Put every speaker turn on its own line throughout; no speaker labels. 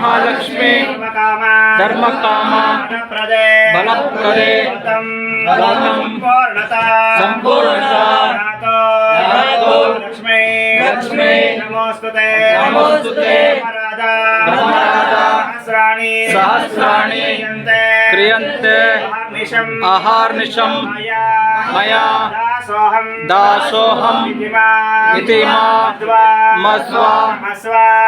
महालक्ष्मी।
धर्म काम प्रदे बल प्रदे संपूर्णता। लक्ष्मी। सहस्राणी। सहस्राणी।
आहार निशम
मया। दासोहम इति मस्व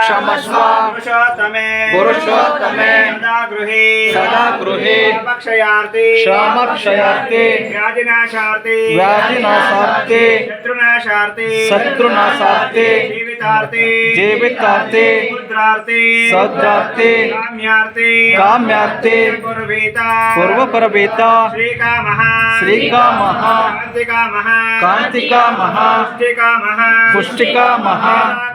क्षमस्व पुरुषोत्तमे पुरुषोत्तमे सदा गृहे सदा गृहे क्षमाक्षयार्ते क्षमाक्षयार्ते व्याधिनाशार्ते
व्याधिनाशार्ते शत्रुनाशार्ते
जीवितार्थे जीवितार्थे रुद्रार्थे सद्रार्थे काम्यार्थे काम्यार्थे पूर्वेता पूर्व
परवेता
श्री कामः
श्री कामः
कांति कामः कांति
कामः
पुष्टि कामः पुष्टि
कामः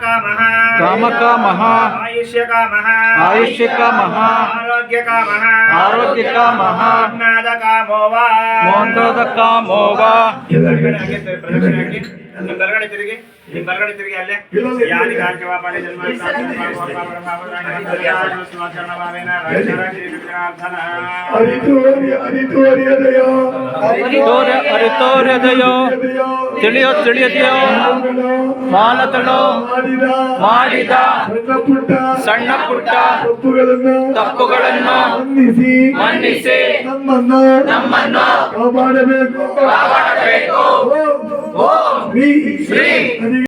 कामः काम कामः आयुष्य कामः आयुष्य कामः आरोग्य कामः आरोग्य कामः मोहनाद कामो वा मोहनाद
कामो वा
ಬರಗಡೆ ತಿರುಗಿ ನಿಮ್ ಬರಗಡೆ ತಿರುಗಿ ಅಲ್ಲೇ.
ಯಾರಿ
ಕಾರ್ಕವ ಪಾಡಿ ಜನ್ಮ
ಅರಿತೋರ್ಯದಯೋ
ತಿಳಿಯೋ ತಿಳಿಯದೆಯೋ.
ಮಾಡಿದ. ಸಣ್ಣ ಪುಟ್ಟ. ತಪ್ಪುಗಳನ್ನು ಮನ್ನಿಸಿ. ನಮ್ಮನ್ನು
ಕಾಪಾಡಬೇಕು. free. free.